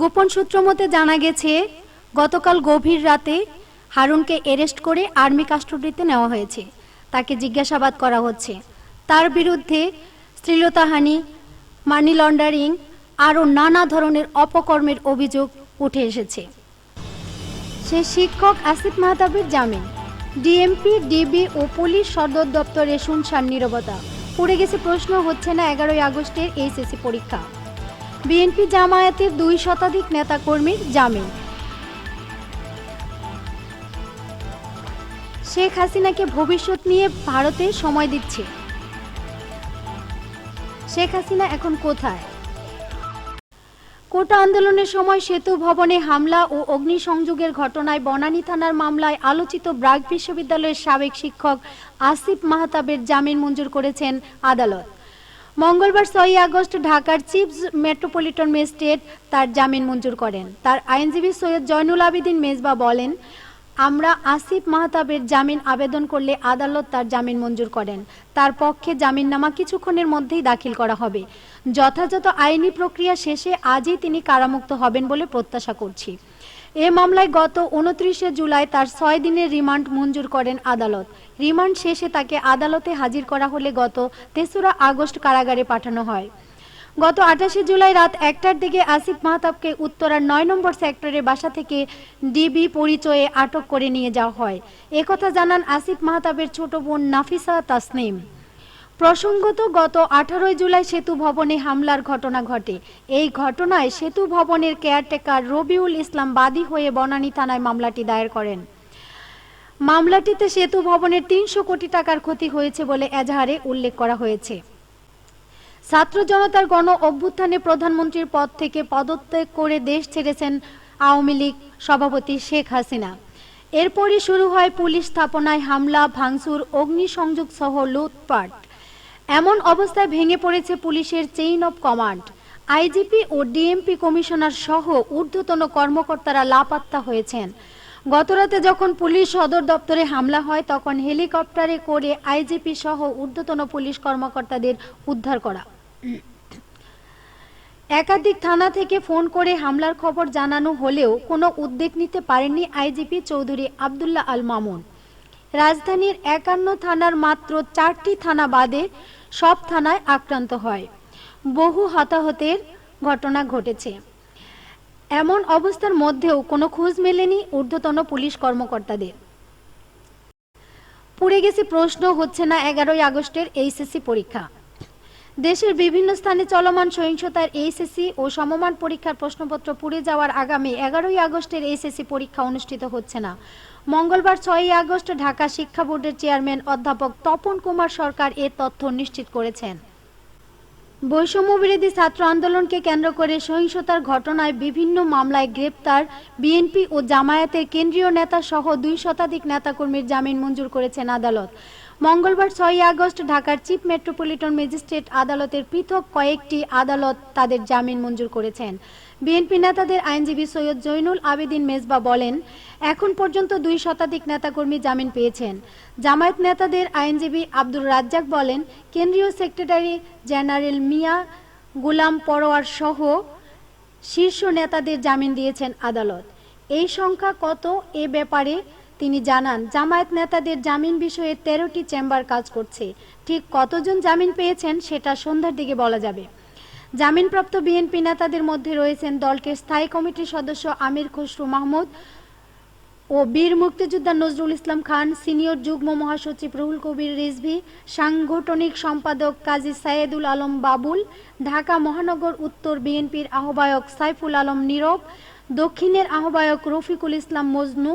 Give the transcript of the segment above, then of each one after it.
গোপন সূত্র মতে জানা গেছে, গতকাল গভীর রাতে হারুনকে অ্যারেস্ট করে আর্মি কাস্টডিতে নেওয়া হয়েছে। তাকে জিজ্ঞাসাবাদ করা হচ্ছে। তার বিরুদ্ধে শ্লীলতাহানি, মানি লন্ডারিং আরও নানা ধরনের অপকর্মের অভিযোগ উঠে এসেছে। সে শিক্ষক আসিফ মাহতাবের জামিন। ডিএমপি, ডিবি ও পুলিশ সদর দপ্তরে শুনশান নীরবতা। পড়ে গেছে প্রশ্ন, হচ্ছে না এগারোই আগস্টের এইচএসসি পরীক্ষা। বিএনপি জামায়াতের দুই শতাধিক নেতাকর্মীর জামিন। শেখ হাসিনাকে ভবিষ্যৎ নিয়ে ভারতে সময় দিচ্ছে। শেখ হাসিনা এখন কোথায়? কোটা আন্দোলনের সময় সেতু ভবনে হামলা ও অগ্নিসংযোগের ঘটনায় বনানী থানার মামলায় আলোচিত ব্রাক বিশ্ববিদ্যালয়ের সাবেক শিক্ষক আসিফ মাহতাবের জামিন মঞ্জুর করেছেন আদালত। মঙ্গলবার ছয়ই আগস্ট ঢাকার চিফ মেট্রোপলিটন ম্যাজিস্ট্রেট তার জামিন মঞ্জুর করেন। তার আইনজীবী সৈয়দ জয়নুল আবেদিন মেজবা বলেন আমরা আসিফ মাহতাবের জামিন আবেদন করলে আদালত তার জামিন মঞ্জুর করেন। তার পক্ষে জামিননামা কিছুক্ষণের মধ্যেই দাখিল করা হবে। যথাযথ আইনি প্রক্রিয়া শেষে আজই তিনি কারামুক্ত হবেন বলে প্রত্যাশা করছি। এ মামলায় গত উনত্রিশে জুলাই তার ছয় দিনের রিমান্ড মঞ্জুর করেন আদালত। রিমান্ড শেষে তাকে আদালতে হাজির করা হলে গত তেসরা আগস্ট কারাগারে পাঠানো হয়। গত আঠাশে জুলাই রাত একটার দিকে আসিফ মাহতাবকে উত্তরার নয় নম্বর সেক্টরের বাসা থেকে ডিবি পরিচয়ে আটক করে নিয়ে যাওয়া হয়। একথা জানান আসিফ মাহতাবের ছোট বোন নাফিসা তাসনিম। প্রসঙ্গত, গত আঠারোই জুলাই সেতু ভবনে হামলার ঘটনা ঘটে। এই ঘটনায় সেতু ভবনের কেয়ারটেকার রবিউল ইসলাম বাদী হয়ে বনানী থানায় মামলাটি দায়ের করেন। মামলাটিতে সেতু ভবনের তিনশো কোটি টাকার ক্ষতি হয়েছে বলে এজাহারে উল্লেখ করা হয়েছে। ছাত্র জনতার গণ অভ্যুত্থানে প্রধানমন্ত্রীর পদ থেকে পদত্যাগ করে দেশ ছেড়েছেন আওয়ামী লীগ সভাপতি শেখ হাসিনা। এরপরই শুরু হয় পুলিশ স্থাপনায় হামলা, ভাঙচুর, অগ্নিসংযোগ সহ লুটপাট। এমন অবস্থায় ভেঙে পড়েছে পুলিশের চেইন অব কমান্ড আইজিপি ও ডিএমপি কমিশনার সহ ঊর্ধ্বতন কর্মকর্তারা লাপাত্তা হয়েছেন। গতরাতে যখন পুলিশ সদর দপ্তরে হামলা হয়, তখন হেলিকপ্টারে করে আইজিপি সহ ঊর্ধ্বতন পুলিশ কর্মকর্তাদের উদ্ধার করা। একাধিক থানা থেকে ফোন করে হামলার খবর জানানো হলেও কোনো উদ্যোগ নিতে পারেননি আইজিপি চৌধুরী আবদুল্লাহ আল মামুন। রাজধানীর একান্ন থানার মাত্র চারটি থানা বাদে সব থানায় আক্রান্ত হয়। বহু হতাহতের ঘটনা ঘটেছে। এমন অবস্থার মধ্যেও কোনো খোঁজ মেলেনি ঊর্ধ্বতন পুলিশ কর্মকর্তাদের। পুড়ে গেছে প্রশ্ন, হচ্ছে না এগারোই আগস্টের এইচএসসি পরীক্ষা। দেশের বিভিন্ন স্থানে চলমান সহিংসতার এইচএসসি ও সমমান পরীক্ষার প্রশ্নপত্র পুড়ে যাওয়ার আগামী এগারোই আগস্টের এইচএসসি পরীক্ষা অনুষ্ঠিত হচ্ছে না। মঙ্গলবার ছয়ই আগস্ট ঢাকা শিক্ষা বোর্ডের চেয়ারম্যান অধ্যাপক তপন কুমার সরকার এ তথ্য নিশ্চিত করেছেন। বৈষম্য বিরোধী ছাত্র আন্দোলনকে কেন্দ্র করে সহিংসতার ঘটনায় বিভিন্ন মামলায় গ্রেপ্তার বিএনপি ও জামায়াতের কেন্দ্রীয় নেতা সহ দুই শতাধিক নেতাকর্মীর জামিন মঞ্জুর করেছেন আদালত। মঙ্গলবার ছয়ই আগস্ট ঢাকার চিফ মেট্রোপলিটন ম্যাজিস্ট্রেট আদালতের পৃথক কয়েকটি আদালত তাদের জামিন মঞ্জুর করেছেন। বিএনপি নেতাদের আইনজীবী সৈয়দ জৈনুল আবেদিন মেজবা বলেন, এখন পর্যন্ত দুই শতাধিক নেতাকর্মী জামিন পেয়েছেন। জামায়াত নেতাদের আইনজীবী আব্দুর রাজ্জাক বলেন, কেন্দ্রীয় সেক্রেটারি জেনারেল মিয়া গুলাম পরোয়ার সহ শীর্ষ নেতাদের জামিন দিয়েছেন আদালত। এই সংখ্যা কত এ ব্যাপারে তিনি জানান, জামায়াত নেতাদের জামিন বিষয়ে তেরোটি চেম্বার কাজ করছে। ঠিক কতজন জামিন পেয়েছেন সেটা সন্ধ্যার দিকে বলা যাবে। জামিনপ্রাপ্ত বিএনপি নেতাদের মধ্যে রয়েছেন দলটির স্থায়ী কমিটির সদস্য আমির খসরু মাহমুদ ও বীর মুক্তিযোদ্ধা নজরুল ইসলাম খান, সিনিয়র যুগ্ম মহাসচিব রুহুল কবির রিজভি, সাংগঠনিক সম্পাদক কাজী সায়েদুল আলম বাবুল, ঢাকা মহানগর উত্তর বিএনপির আহ্বায়ক সাইফুল আলম নীরব দক্ষিণের আহ্বায়ক রফিকুল ইসলাম মজনু,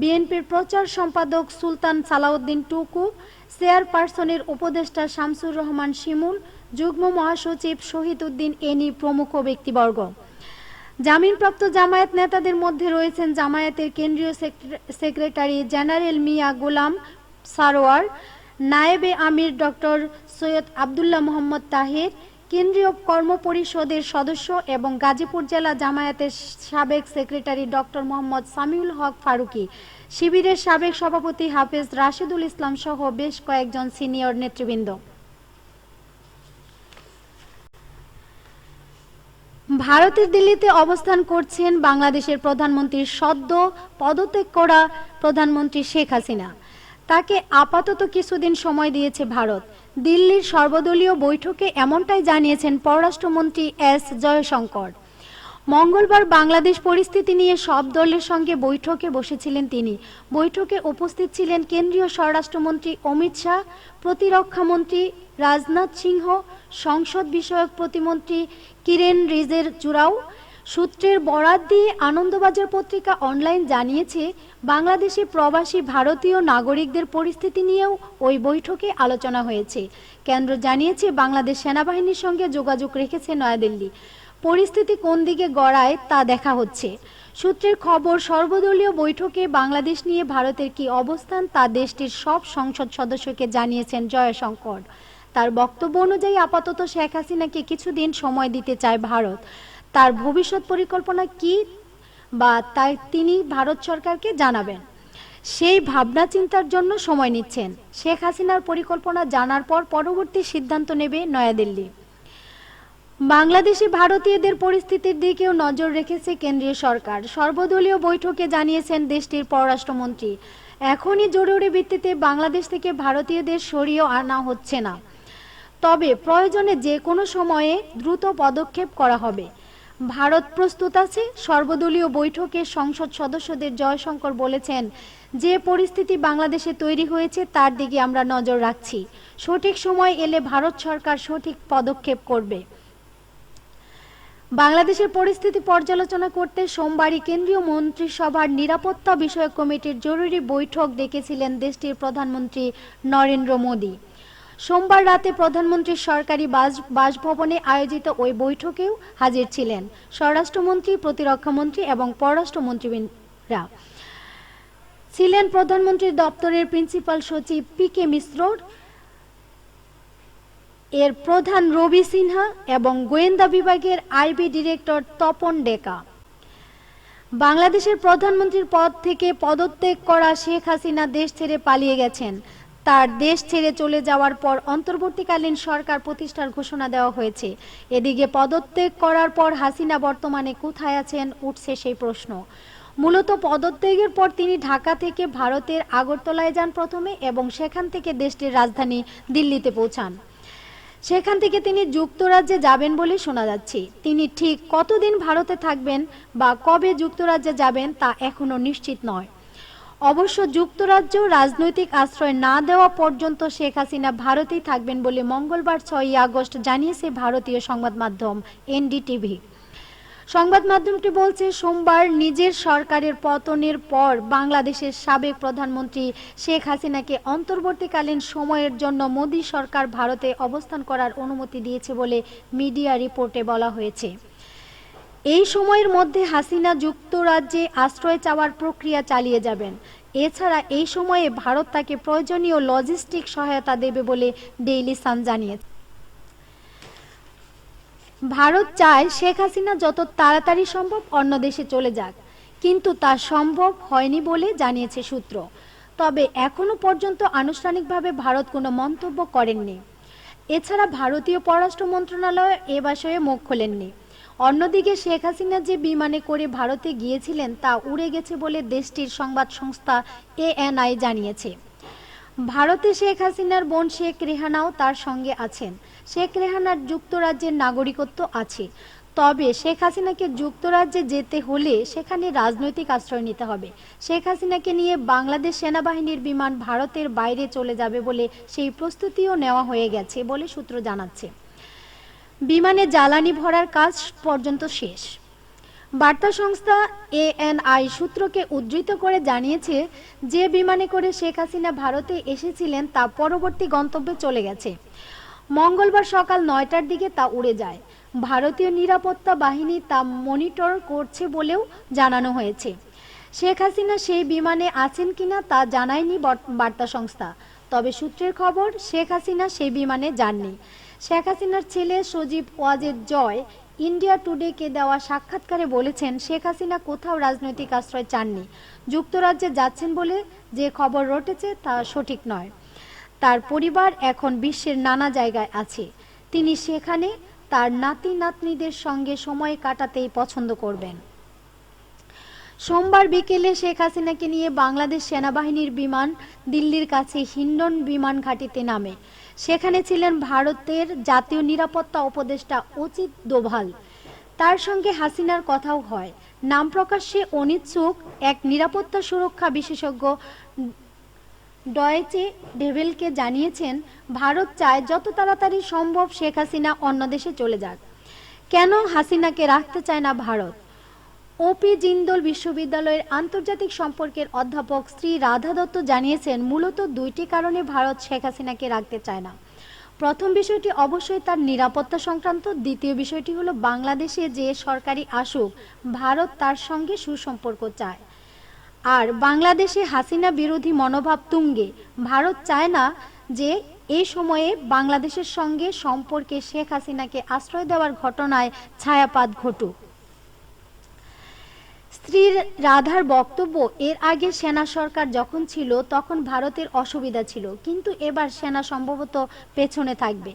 বিএনপির প্রচার সম্পাদক সুলতান সালাউদ্দিন টুকু, চেয়ারপারসনের উপদেষ্টা শামসুর রহমান শিমুল, যুগ্ম মহাসচিব শহীদ উদ্দিন এনি প্রমুখ ব্যক্তিবর্গ। জামিনপ্রাপ্ত জামায়াত নেতাদের মধ্যে রয়েছেন জামায়াতের কেন্দ্রীয় সেক্রেটারি জেনারেল মিয়া গোলাম সারোয়ার, নায়েবে আমির ডক্টর সৈয়দ আবদুল্লাহ মোহাম্মদ তাহের কেন্দ্রীয় কর্মপরিষদের সদস্য এবং গাজীপুর জেলা জামায়াতের সাবেক সেক্রেটারি ডক্টর মোহাম্মদ সামিউল হক ফারুকী। শিবিরের সাবেক সভাপতি হাফেজ রাশিদুল ইসলাম সহ বেশ কয়েকজন সিনিয়র নেতৃবৃন্দ। ভারতের দিল্লিতে অবস্থান করছেন বাংলাদেশের প্রধানমন্ত্রীর সদ্য পদত্যাগ করা প্রধানমন্ত্রী শেখ হাসিনা। তাকে আপাতত কিছুদিন সময় দিয়েছে ভারত। দিল্লির সর্বদলীয় বৈঠকে এমনটাই জানিয়েছেন পররাষ্ট্রমন্ত্রী এস জয়শঙ্কর। মঙ্গলবার বাংলাদেশ পরিস্থিতি নিয়ে সব দলের সঙ্গে বৈঠকে বসেছিলেন তিনি। বৈঠকে উপস্থিত ছিলেন কেন্দ্রীয় স্বরাষ্ট্রমন্ত্রী অমিত শাহ প্রতিরক্ষামন্ত্রী রাজনাথ সিংহ, সংসদ বিষয়ক প্রতিমন্ত্রী কিরেন রিজের জুরাও সূত্রের বরাত দিয়ে আনন্দবাজার পত্রিকা অনলাইন জানিয়েছে, বাংলাদেশে প্রবাসী ভারতীয় নাগরিকদের পরিস্থিতি নিয়েও ওই বৈঠকে আলোচনা হয়েছে। কেন্দ্র জানিয়েছে, বাংলাদেশ সেনাবাহিনীর সঙ্গে যোগাযোগ রেখেছে নয়াদিল্লি। পরিস্থিতি কোন দিকে গড়ায় তা দেখা হচ্ছে। সূত্রের খবর, সর্বদলীয় বৈঠকে বাংলাদেশ নিয়ে ভারতের কি অবস্থান তা দেশটির সব সংসদ সদস্যকে জানিয়েছেন জয়শঙ্কর। তার বক্তব্য অনুযায়ী আপাতত শেখ হাসিনাকে কিছুদিন সময় দিতে চায় ভারত। তার ভবিষ্যৎ পরিকল্পনা কি বা তাই তিনি ভারত সরকারকে জানাবেন। সেই ভাবনা চিন্তার জন্য সময় নিচ্ছেন। শেখ হাসিনার পরিকল্পনা জানার পর পরবর্তী সিদ্ধান্ত নেবে নয়াদিল্লি। বাংলাদেশে ভারতীয়দের পরিস্থিতির দিকেও নজর রেখেছে কেন্দ্রীয় সরকার। সর্বদলীয় বৈঠকে জানিয়েছেন দেশটির পররাষ্ট্রমন্ত্রী। এখনই জরুরি ভিত্তিতে বাংলাদেশ থেকে ভারতীয়দের সরিয়ে আনা হচ্ছে না। তবে প্রয়োজনে যে কোনো সময়ে দ্রুত পদক্ষেপ করা হবে। ভারত প্রস্তুত আছে? সর্বদলীয় বৈঠকে সংসদ সদস্যদের জয়শঙ্কর বলেছেন, যে পরিস্থিতি বাংলাদেশে তৈরি হয়েছে তার দিকে আমরা নজর রাখছি। সঠিক সময় এলে ভারত সরকার সঠিক পদক্ষেপ করবে। বাংলাদেশের পরিস্থিতি পর্যালোচনা করতে সোমবারই কেন্দ্রীয় মন্ত্রিসভার নিরাপত্তা বিষয়ক কমিটির জরুরি বৈঠক ডেকেছিলেন দেশটির প্রধানমন্ত্রী নরেন্দ্র মোদী। সোমবার রাতে প্রধানমন্ত্রীর সরকারি বাস- বাসভবনে আয়োজিত ওই বৈঠকেও হাজির ছিলেন স্বরাষ্ট্রমন্ত্রী, প্রতিরক্ষামন্ত্রী এবং পররাষ্ট্রমন্ত্রীরা ছিলেন প্রধানমন্ত্রীর দপ্তরের প্রিন্সিপাল সচিব পি কে মিশ্রর এর প্রধান রবি সিনহা এবং গোয়েন্দা বিভাগের আইবি ডিরেক্টর তপন ডেকা। বাংলাদেশের প্রধানমন্ত্রীর পদ থেকে পদত্যাগ করা শেখ হাসিনা দেশ ছেড়ে পালিয়ে গেছেন। তার দেশ ছেড়ে চলে যাওয়ার পর অন্তর্বর্তীকালীন সরকার প্রতিষ্ঠার ঘোষণা দেওয়া হয়েছে। এদিকে পদত্যাগ করার পর হাসিনা বর্তমানে কোথায় আছেন উঠছে সেই প্রশ্ন। মূলত পদত্যাগের পর তিনি ঢাকা থেকে ভারতের আগরতলায় যান প্রথমে এবং সেখান থেকে দেশটির রাজধানী দিল্লিতে পৌঁছান। সেখান থেকে তিনি যুক্তরাজ্যে যাবেন বলে শোনা যাচ্ছে। তিনি ঠিক কতদিন ভারতে থাকবেন বা কবে যুক্তরাজ্যে যাবেন তা এখনও নিশ্চিত নয়। অবশ্য যুক্তরাজ্য রাজনৈতিক আশ্রয় না দেওয়া পর্যন্ত শেখ হাসিনা ভারতেই থাকবেন বলে মঙ্গলবার ছয়ই আগস্ট জানিয়েছে ভারতীয় সংবাদ মাধ্যম এনডিটিভি। সংবাদ মাধ্যমটি বলছে, সোমবার নিজের সরকারের পতনের পর বাংলাদেশের সাবেক প্রধানমন্ত্রী শেখ হাসিনাকে অন্তর্বর্তীকালীন সময়ের জন্য মোদী সরকার ভারতে অবস্থান করার অনুমতি দিয়েছে বলে মিডিয়া রিপোর্টে বলা হয়েছে। এই সময়ের মধ্যে হাসিনা যুক্তরাজ্যে আশ্রয় চাওয়ার প্রক্রিয়া চালিয়ে যাবেন। এছাড়া এই সময়ে ভারত তাকে প্রয়োজনীয় লজিস্টিক সহায়তা দেবে বলে ডেইলি সান জানিয়েছে। ভারত চায় শেখ হাসিনা যত তাড়াতাড়ি সম্ভব অন্য দেশে চলে যাক, কিন্তু তা সম্ভব হয়নি বলে জানিয়েছে সূত্র। তবে এখনও পর্যন্ত আনুষ্ঠানিকভাবে ভারত কোনো মন্তব্য করেননি। এছাড়া ভারতীয় পররাষ্ট্র মন্ত্রণালয় এ বিষয়ে মুখ খোলেননি। অন্যদিকে শেখ হাসিনা যে বিমানে করে ভারতে গিয়েছিলেন তা উড়ে গেছে বলে দেশটির সংবাদ সংস্থা এএনআই জানিয়েছে। ভারতে শেখ হাসিনার বোন শেখ রেহানাও তার সঙ্গে আছেন। শেখ রেহানার যুক্তরাজ্যের নাগরিকত্ব আছে। তবে শেখ হাসিনাকে যুক্তরাজ্যে যেতে হলে সেখানে রাজনৈতিক আশ্রয় নিতে হবে। শেখ হাসিনাকে নিয়ে বাংলাদেশ সেনাবাহিনীর বিমান ভারতের বাইরে চলে যাবে বলে সেই প্রস্তুতিও নেওয়া হয়ে গেছে বলে সূত্র জানাচ্ছে। বিমানে জ্বালানি ভরার কাজ পর্যন্ত শেষ। বার্তা সংস্থা এএনআই সূত্রকে উদ্ধৃত করে জানিয়েছে, যে বিমানে করে শেখ হাসিনা ভারতে এসেছিলেন তা পরবর্তী গন্তব্যে চলে গেছে। মঙ্গলবার সকাল নয়টার দিকে তা উড়ে যায়। ভারতীয় নিরাপত্তা বাহিনী তা মনিটর করছে বলেও জানানো হয়েছে। শেখ হাসিনা সেই বিমানে আছেন কিনা তা জানায়নি বর- বার্তা সংস্থা। তবে সূত্রের খবর, শেখ হাসিনা সেই বিমানে যাননি। শেখ হাসিনার ছেলে সজীব ওয়াজেদ জয় ইন্ডিয়া টুডেকে দেওয়া সাক্ষাৎকারে বলেছেন, শেখ হাসিনা কোথাও রাজনৈতিক আশ্রয় চাননি। যুক্তরাজ্যে যাচ্ছেন বলে যে খবর রটেছে তা সঠিক নয়। তার পরিবার এখন বিশ্বের নানা জায়গায় আছে। তিনি সেখানে তার নাতি নাতনিদের সঙ্গে সময় কাটাতেই পছন্দ করবেন। সোমবার বিকেলে শেখ হাসিনাকে নিয়ে বাংলাদেশ সেনাবাহিনীর বিমান দিল্লির কাছে হিন্ডন বিমান ঘাঁটিতে নামে। সেখানে ছিলেন ভারতের জাতীয় নিরাপত্তা উপদেষ্টা অচিত দোভাল। তার সঙ্গে হাসিনার কথাও হয়। নাম প্রকাশ্যে অনিচ্ছুক এক নিরাপত্তা সুরক্ষা বিশেষজ্ঞ ডয়েচে ডেভেলকে জানিয়েছেন, ভারত চায় যত তাড়াতাড়ি সম্ভব শেখ হাসিনা অন্য দেশে চলে যাক। কেন হাসিনাকে রাখতে চায় না ভারত? ওপি জিন্দল বিশ্ববিদ্যালয়ের আন্তর্জাতিক সম্পর্কের অধ্যাপক শ্রী রাধা দত্ত জানিয়েছেন, মূলত দুইটি কারণে ভারত শেখ হাসিনাকে রাখতে চায় না। প্রথম বিষয়টি অবশ্যই তার নিরাপত্তা সংক্রান্ত, দ্বিতীয় বিষয়টি হলো বাংলাদেশে যে সরকারি আসুক, ভারত তার সঙ্গে সুসম্পর্ক চায়। আর বাংলাদেশে হাসিনা বিরোধী মনোভাব তুঙ্গে, ভারত চায় না যে এই সময়ে বাংলাদেশের সঙ্গে সম্পর্কে শেখ হাসিনাকে আশ্রয় দেওয়ার ঘটনায় ছায়াপাত ঘটুক। স্ত্রীর রাধার বক্তব্য এর আগে সেনা সরকার যখন ছিল, তখন ভারতের অসুবিধা ছিল। কিন্তু এবার সেনা সম্ভবত পেছনে থাকবে।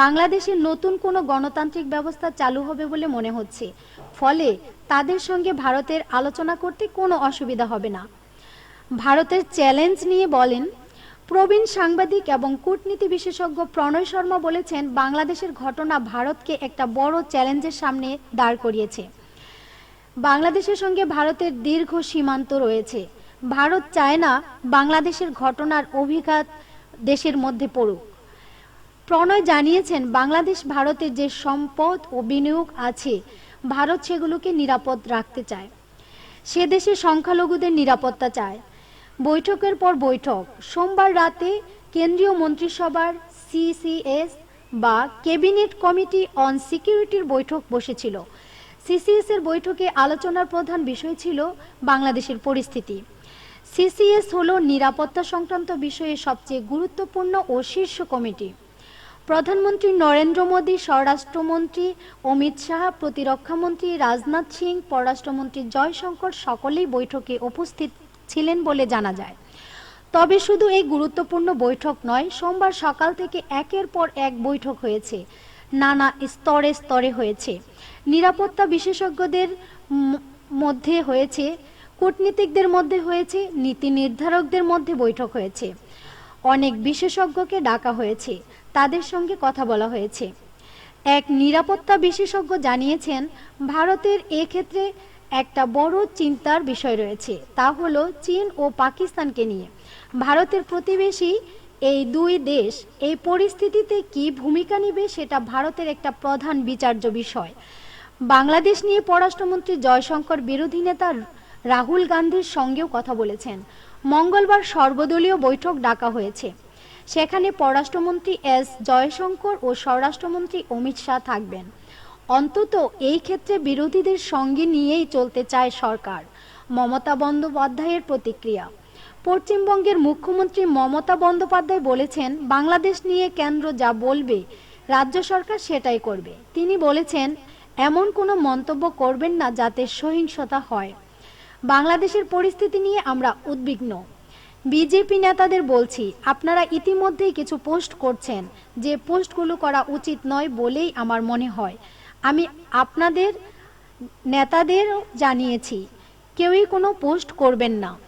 বাংলাদেশে নতুন কোনো গণতান্ত্রিক ব্যবস্থা চালু হবে বলে মনে হচ্ছে। ফলে তাদের সঙ্গে ভারতের আলোচনা করতে কোনো অসুবিধা হবে না। ভারতের চ্যালেঞ্জ নিয়ে বলেন, প্রবীণ সাংবাদিক এবং কূটনীতি বিশেষজ্ঞ প্রণয় শর্মা বলেছেন, বাংলাদেশের ঘটনা ভারতকে একটা বড় চ্যালেঞ্জের সামনে দাঁড় করিয়েছে। বাংলাদেশের সঙ্গে ভারতের দীর্ঘ সীমান্ত রয়েছে। ভারত চায় না বাংলাদেশের ঘটনার অভিঘাত দেশের মধ্যে পড়ুক। প্রণয় জানিয়েছেন, বাংলাদেশ ভারতের যে সম্পদ ও বিনিয়োগ আছে, ভারত সেগুলোকে নিরাপদ রাখতে চায়। সে দেশে সংখ্যালঘুদের নিরাপত্তা চায়। বৈঠকের পর বৈঠক। সোমবার রাতে কেন্দ্রীয় মন্ত্রিসভার সিসিএস বা ক্যাবিনেট কমিটি অন সিকিউরিটির বৈঠক বসেছিল। সিসিএস এর বৈঠকে আলোচনার প্রধান বিষয় ছিল বাংলাদেশের পরিস্থিতি। সিসিএস হলো নিরাপত্তা সংক্রান্ত বিষয়ে সবচেয়ে গুরুত্বপূর্ণ ও শীর্ষ কমিটি। প্রধানমন্ত্রী নরেন্দ্র মোদী, স্বরাষ্ট্রমন্ত্রী অমিত শাহ, প্রতিরক্ষামন্ত্রী রাজনাথ সিং, পররাষ্ট্রমন্ত্রী জয়শঙ্কর সকলেই বৈঠকে উপস্থিত ছিলেন বলে জানা যায়। তবে শুধু এই গুরুত্বপূর্ণ বৈঠক নয়, সোমবার সকাল থেকে একের পর এক বৈঠক হয়েছে। নানা স্তরে স্তরে হয়েছে। নিরাপত্তা বিশেষজ্ঞদের মধ্যে হয়েছে, কূটনীতিকদের মধ্যে হয়েছে, নীতি নির্ধারকদের মধ্যে বৈঠক হয়েছে। অনেক বিশেষজ্ঞকে ডাকা হয়েছে, তাদের সঙ্গে কথা বলা হয়েছে। এক নিরাপত্তা বিশেষজ্ঞ জানিয়েছেন, ভারতের এক্ষেত্রে একটা বড় চিন্তার বিষয় রয়েছে, তা হলো চীন ও পাকিস্তানকে নিয়ে। ভারতের প্রতিবেশী এই দুই দেশ, এই পরিস্থিতিতে কি ভূমিকা নিবে সেটা ভারতের একটা প্রধান বিচার্য বিষয়। বাংলাদেশ নিয়ে পররাষ্ট্রমন্ত্রী জয়শঙ্কর বিরোধী নেতা রাহুল গান্ধীর সঙ্গেও কথা বলেছেন। মঙ্গলবার সর্বদলীয় বৈঠক ডাকা হয়েছে। সেখানে পররাষ্ট্রমন্ত্রী এস জয়শঙ্কর ও স্বরাষ্ট্রমন্ত্রী অমিত শাহ থাকবেন। অন্তত এই ক্ষেত্রে বিরোধীদের সঙ্গে নিয়েই চলতে চায় সরকার। মমতা বন্দ্যোপাধ্যায়ের প্রতিক্রিয়া। পশ্চিমবঙ্গের মুখ্যমন্ত্রী মমতা বন্দ্যোপাধ্যায় বলেছেন, বাংলাদেশ নিয়ে কেন্দ্র যা বলবে, রাজ্য সরকার সেটাই করবে। তিনি বলেছেন এমন কোনো মন্তব্য করবেন না যাতে সহিংসতা হয়। বাংলাদেশের পরিস্থিতি নিয়ে আমরা উদ্বিগ্ন। বিজেপি নেতাদের বলছি, আপনারা ইতিমধ্যেই কিছু পোস্ট করছেন। যে পোস্টগুলো করা উচিত নয় বলেই আমার মনে হয়। আমি আপনাদের, নেতাদের জানিয়েছি, কেউই কোনো পোস্ট করবেন না।